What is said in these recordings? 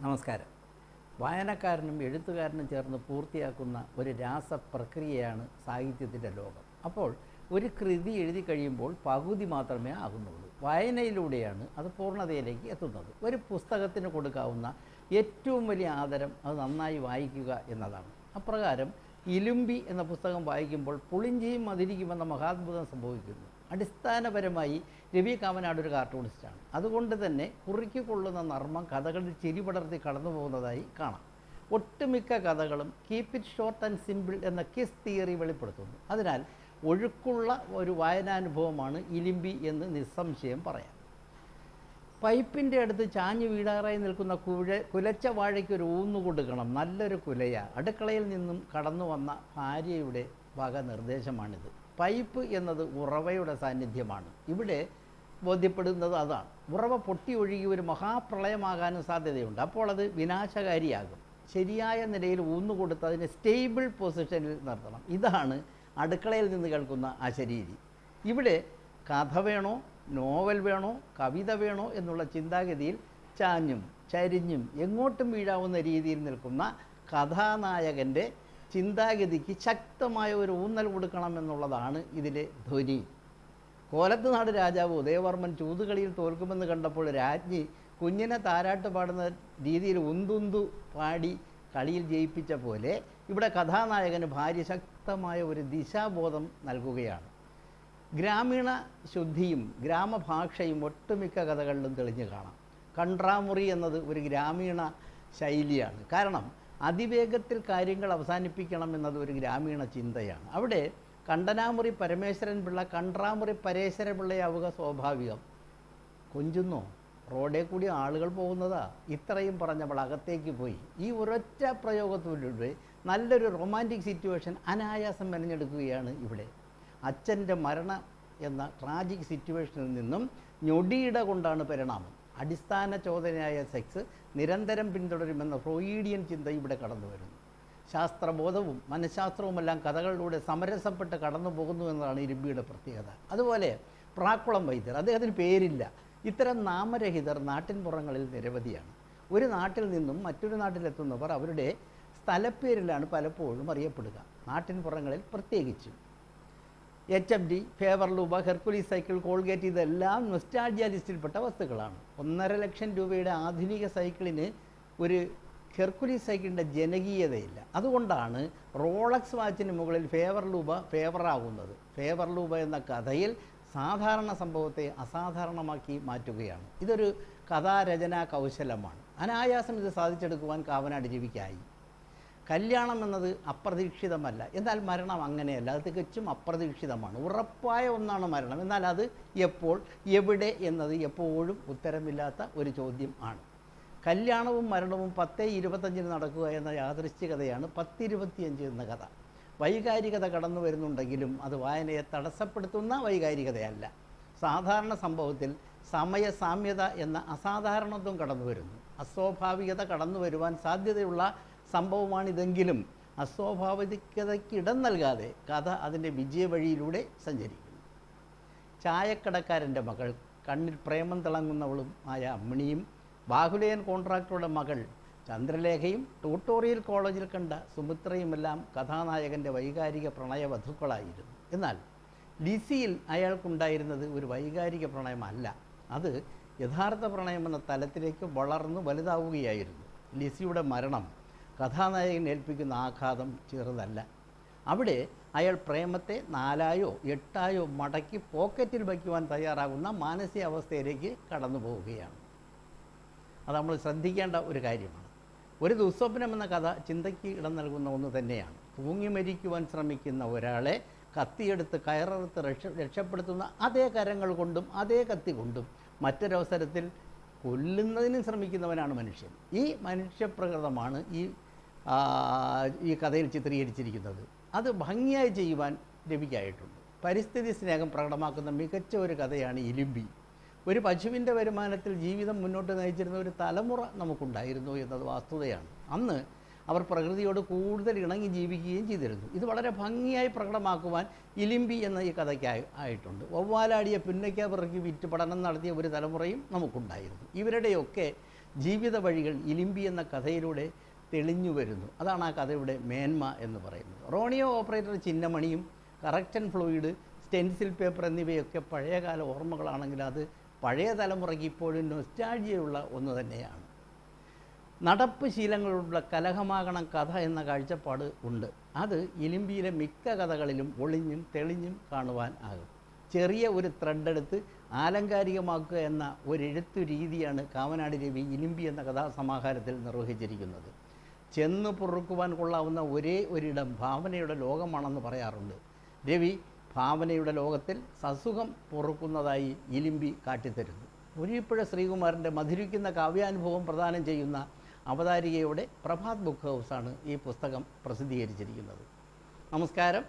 നമസ്കാരം. വായനക്കാരനും എഴുത്തുകാരനും ചേർന്ന് പൂർത്തിയാക്കുന്ന ഒരു രാസപ്രക്രിയയാണ് സാഹിത്യത്തിന്റെ ലോകം. അപ്പോൾ ഒരു കൃതി എഴുതി കഴിയുമ്പോൾ പകുതി മാത്രമേ ആകുന്നുള്ളൂ. വായനയിലൂടെയാണ് അത് പൂർണതയിലേക്ക് എത്തുന്നത്. ഒരു പുസ്തകത്തിന് കൊടുക്കാവുന്ന ഏറ്റവും വലിയ ആദരം അത് നന്നായി വായിക്കുക എന്നതാണ്. അപ്രകാരം ഇലുമ്പി എന്ന പുസ്തകം വായിക്കുമ്പോൾ പുളിഞ്ചിയും മതിരിക്കുമെന്ന മഹാത്ഭുതം സംഭവിക്കുന്നു. അടിസ്ഥാനപരമായി രവി കാമനാട് ഒരു കാർട്ടൂണിസ്റ്റാണ്. അതുകൊണ്ട് തന്നെ കുറിക്കൊള്ളുന്ന നർമ്മം കഥകളിൽ ചിരി പടർത്തി കടന്നു പോകുന്നതായി കാണാം. ഒട്ടുമിക്ക കഥകളും keep it short and simple എന്ന കിസ് തിയറി വെളിപ്പെടുത്തുന്നു. അതിനാൽ ഒഴുക്കുള്ള ഒരു വായനാനുഭവമാണ് ഇലിമ്പി എന്ന് നിസ്സംശയം പറയാം. പൈപ്പിന്റെ അടുത്ത് ചാഞ്ഞു വീടാറായി നിൽക്കുന്ന കുഴ കുലച്ച വാഴയ്ക്ക് ഒരു ഊന്നു കൊടുക്കണം. നല്ലൊരു കുലയ. അടുക്കളയിൽ നിന്നും കടന്നു വന്ന ഭാര്യയുടെ വക നിർദ്ദേശമാണിത്. പൈപ്പ് എന്നത് ഉറവയുടെ സാന്നിധ്യമാണ്. ഇവിടെ ബോധ്യപ്പെടുന്നത് അതാണ്. ഉറവ പൊട്ടി ഒഴുകി ഒരു മഹാപ്രളയമാകാനും സാധ്യതയുണ്ട്. അപ്പോൾ അത് വിനാശകാരിയാകും. ശരിയായ നിലയിൽ ഊന്നുകൊടുത്ത് അതിനെ സ്റ്റേബിൾ പൊസിഷനിൽ നിർത്തണം. ഇതാണ് അടുക്കളയിൽ നിന്ന് കേൾക്കുന്ന ആ ശരീരി. ഇവിടെ കഥ വേണോ നോവൽ വേണോ കവിത വേണോ എന്നുള്ള ചിന്താഗതിയിൽ ചാഞ്ഞും ചരിഞ്ഞും എങ്ങോട്ടും വീഴാവുന്ന രീതിയിൽ നിൽക്കുന്ന കഥാനായകന്റെ ചിന്താഗതിക്ക് ശക്തമായ ഒരു ഊന്നൽ കൊടുക്കണമെന്നുള്ളതാണ് ഇതിലെ ധ്വനി. കോലത്തുനാട് രാജാവ് ഉദയവർമ്മൻ ചൂതുകളിയിൽ തോൽക്കുമെന്ന് കണ്ടപ്പോൾ രാജ്ഞി കുഞ്ഞിനെ താരാട്ട് പാടുന്ന രീതിയിൽ ഉന്തുന്തു പാടി കളിയിൽ ജയിപ്പിച്ച പോലെ ഇവിടെ കഥാനായകന് ഭാര്യ ശക്തമായ ഒരു ദിശാബോധം നൽകുകയാണ്. ഗ്രാമീണ ശുദ്ധിയും ഗ്രാമഭാഷയും ഒട്ടുമിക്ക കഥകളിലും തെളിഞ്ഞു കാണാം. കൺട്രാമുറി എന്നത് ഒരു ഗ്രാമീണ ശൈലിയാണ്. കാരണം അതിവേഗത്തിൽ കാര്യങ്ങൾ അവസാനിപ്പിക്കണം എന്നത് ഒരു ഗ്രാമീണ ചിന്തയാണ്. അവിടെ കണ്ടനാമുറി പരമേശ്വരൻ പിള്ള കണ്ട്രാമുറി പരേശ്വര പിള്ളയാവുക സ്വാഭാവികം. കൊഞ്ചുന്നു? റോഡേ കൂടി ആളുകൾ പോകുന്നതാ. ഇത്രയും പറഞ്ഞവൾ അകത്തേക്ക് പോയി. ഈ ഒരൊറ്റ പ്രയോഗത്തിലൂടെ നല്ലൊരു റൊമാന്റിക് സിറ്റുവേഷൻ അനായാസം മെനഞ്ഞെടുക്കുകയാണ് ഇവിടെ. അച്ഛന്റെ മരണം എന്ന ട്രാജിക് സിറ്റുവേഷനിൽ നിന്നും ഞൊടിയിട കൊണ്ടാണ് പരിണാമം. അടിസ്ഥാന ചോദനയായ സെക്സ് നിരന്തരം പിന്തുടരുമെന്ന ഫ്രോയിഡിയൻ ചിന്ത ഇവിടെ കടന്നു വരുന്നു. ശാസ്ത്രബോധവും മനഃശാസ്ത്രവുമെല്ലാം കഥകളിലൂടെ സമരസപ്പെട്ട് കടന്നു പോകുന്നു എന്നതാണ് ഇരുമ്പിയുടെ പ്രത്യേകത. അതുപോലെ പ്രാക്കുളം വൈദ്യർ അദ്ദേഹത്തിന് പേരില്ല. ഇത്തരം നാമരഹിതർ നാട്ടിൻപുറങ്ങളിൽ നിരവധിയാണ്. ഒരു നാട്ടിൽ നിന്നും മറ്റൊരു നാട്ടിലെത്തുന്നവർ അവരുടെ സ്ഥലപ്പേരിലാണ് പലപ്പോഴും അറിയപ്പെടുക. നാട്ടിൻപുറങ്ങളിൽ പ്രത്യേകിച്ചും. എച്ച് എം ഡി ഫേവർ ലൂബ ഹെർക്കുലീസ് സൈക്കിൾ കോൾഗേറ്റ് ഇതെല്ലാം നൊസ്റ്റാൾജിയ ലിസ്റ്റിൽപ്പെട്ട വസ്തുക്കളാണ്. ഒന്നര ലക്ഷം രൂപയുടെ ആധുനിക സൈക്കിളിന് ഒരു ഹെർക്കുലീസ് സൈക്കിളിന്റെ ജനകീയതയില്ല. അതുകൊണ്ടാണ് റോളക്സ് വാച്ചിന് മുകളിൽ ഫേവർ ലൂബ ഫേവറാകുന്നത് ഫേവർ ലൂബ എന്ന കഥയിൽ സാധാരണ സംഭവത്തെ അസാധാരണമാക്കി മാറ്റുകയാണ്. ഇതൊരു കഥാരചനാ കൗശലമാണ്. അനായാസം ഇത് സാധിച്ചെടുക്കുവാൻ കാവനാട് രവിക്കായി കല്യാണം എന്നത് അപ്രതീക്ഷിതമല്ല. എന്നാൽ മരണം അങ്ങനെയല്ല. അത് തികച്ചും അപ്രതീക്ഷിതമാണ്. ഉറപ്പായ ഒന്നാണ് മരണം. എന്നാൽ അത് എപ്പോൾ എവിടെ എന്നത് എപ്പോഴും ഉത്തരമില്ലാത്ത ഒരു ചോദ്യം ആണ്. കല്യാണവും മരണവും പത്ത് ഇരുപത്തഞ്ചിന് നടക്കുക എന്ന യാദൃശ്ചികതയാണ് പത്തിരുപത്തിയഞ്ച് എന്ന കഥ. വൈകാരികത കടന്നു വരുന്നുണ്ടെങ്കിലും അത് വായനയെ തടസ്സപ്പെടുത്തുന്ന വൈകാരികതയല്ല. സാധാരണ സംഭവത്തിൽ സമയസാമ്യത എന്ന അസാധാരണത്വം കടന്നു വരുന്നു. അസ്വാഭാവികത കടന്നു വരുവാൻ സാധ്യതയുള്ള സംഭവമാണിതെങ്കിലും അസ്വാഭാവികതയ്ക്ക് ഇടം നൽകാതെ കഥ അതിന്റെ വിജയവഴിയിലൂടെ സഞ്ചരിക്കുന്നു. ചായക്കടക്കാരന്റെ മകൾ കണ്ണിൽ പ്രേമം തിളങ്ങുന്നവളും ആയ അമ്മിണിയും ബാഹുലേയൻ കോൺട്രാക്ടറുടെ മകൾ ചന്ദ്രലേഖയും ട്യൂട്ടോറിയൽ കോളേജിൽ കണ്ട സുമിത്രയുമെല്ലാം കഥാനായകന്റെ വൈകാരിക പ്രണയവധുക്കളായിരുന്നു. എന്നാൽ ലിസിയിൽ അയാൾക്കുണ്ടായിരുന്നത് ഒരു വൈകാരിക പ്രണയമല്ല. അത് യഥാർത്ഥ പ്രണയമെന്ന തലത്തിലേക്ക് വളർന്നു വലുതാവുകയായിരുന്നു. ലിസിയുടെ മരണം കഥാനായകൻ ഏൽപ്പിക്കുന്ന ആഘാതം ചെറുതല്ല. അവിടെ അയാൾ പ്രേമത്തെ നാലായോ എട്ടായോ മടക്കി പോക്കറ്റിൽ വയ്ക്കുവാൻ തയ്യാറാകുന്ന മാനസികാവസ്ഥയിലേക്ക് കടന്നു പോവുകയാണ്. അത് നമ്മൾ ശ്രദ്ധിക്കേണ്ട ഒരു കാര്യമാണ്. ഒരു ദുസ്വപ്നം എന്ന കഥ ചിന്തയ്ക്ക് ഇടം നൽകുന്ന ഒന്ന് തന്നെയാണ്. തൂങ്ങി മരിക്കുവാൻ ശ്രമിക്കുന്ന ഒരാളെ കത്തിയെടുത്ത് കയറെടുത്ത് രക്ഷ രക്ഷപ്പെടുത്തുന്ന അതേ കരങ്ങൾ കൊണ്ടും അതേ കത്തി കൊണ്ടും മറ്റൊരവസരത്തിൽ കൊല്ലുന്നതിനും ശ്രമിക്കുന്നവനാണ് മനുഷ്യൻ. ഈ മനുഷ്യപ്രകൃതമാണ് ഈ ഈ കഥയിൽ ചിത്രീകരിച്ചിരിക്കുന്നത്. അത് ഭംഗിയായി ചെയ്യുവാൻ രവിക്കായിട്ടുണ്ട്. പരിസ്ഥിതി സ്നേഹം പ്രകടമാക്കുന്ന മികച്ച ഒരു കഥയാണ് ഇലിമ്പി. ഒരു പശുവിന്റെ വരുമാനത്തിൽ ജീവിതം മുന്നോട്ട് നയിച്ചിരുന്ന ഒരു തലമുറ നമുക്കുണ്ടായിരുന്നു എന്നത് വാസ്തുതയാണ്. അന്ന് അവർ പ്രകൃതിയോട് കൂടുതൽ ഇണങ്ങി ജീവിക്കുകയും ചെയ്തിരുന്നു. ഇത് വളരെ ഭംഗിയായി പ്രകടമാക്കുവാൻ ഇലിമ്പി എന്ന ഈ കഥയ്ക്കായി ആയിട്ടുണ്ട്. വവ്വാലാടിയ പുന്നയ്ക്ക പിറക്കി വിറ്റ് പഠനം നടത്തിയ ഒരു തലമുറയും നമുക്കുണ്ടായിരുന്നു. ഇവരുടെയൊക്കെ ജീവിത വഴികൾ ഇലിമ്പി എന്ന കഥയിലൂടെ തെളിഞ്ഞു വരുന്നു. അതാണ് ആ കഥയുടെ മേന്മ എന്ന് പറയുന്നത്. റോണിയോ ഓപ്പറേറ്റർ ചിന്നമണിയും കറക്റ്റൻ ഫ്ലൂയിഡ് സ്റ്റെൻസിൽ പേപ്പർ എന്നിവയൊക്കെ പഴയകാല ഓർമ്മകളാണെങ്കിൽ അത് പഴയ തലമുറയ്ക്ക് ഇപ്പോഴും നൊസ്റ്റാൾജിയുള്ള ഒന്ന് തന്നെയാണ്. നടപ്പ് ശീലങ്ങളുള്ള കലഹമാകണം കഥ എന്ന കാഴ്ചപ്പാട് ഉണ്ട്. അത് ഇലിമ്പിയിലെ മിക്ക കഥകളിലും ഒളിഞ്ഞും തെളിഞ്ഞും കാണുവാൻ ആകും. ചെറിയ ഒരു ത്രെഡെടുത്ത് ആലങ്കാരികമാക്കുക എന്ന ഒരു എഴുത്തു രീതിയാണ് കാവനാടി രവി ഇലിമ്പി എന്ന കഥാസമാഹാരത്തിൽ നിർവഹിച്ചിരിക്കുന്നത്. ചെന്ന് പൊറുക്കുവാൻ കൊള്ളാവുന്ന ഒരേ ഒരിടം ഭാവനയുടെ ലോകമാണെന്ന് പറയാറുണ്ട്. രവി ഭാവനയുടെ ലോകത്തിൽ സസുഖം പൊറുക്കുന്നതായി ഇലിമ്പി കാട്ടിത്തരുന്നു. ഒരിപ്പുഴ ശ്രീകുമാരന്റെ മധുരിക്കുന്ന കാവ്യാനുഭവം പ്രദാനം ചെയ്യുന്ന അവതാരികയുടെ പ്രഭാത് ബുക്ക് ഹൗസാണ് ഈ പുസ്തകം പ്രസിദ്ധീകരിച്ചിരിക്കുന്നത്. നമസ്കാരം.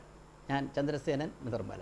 ഞാൻ ചന്ദ്രസേനൻ നിർമ്മല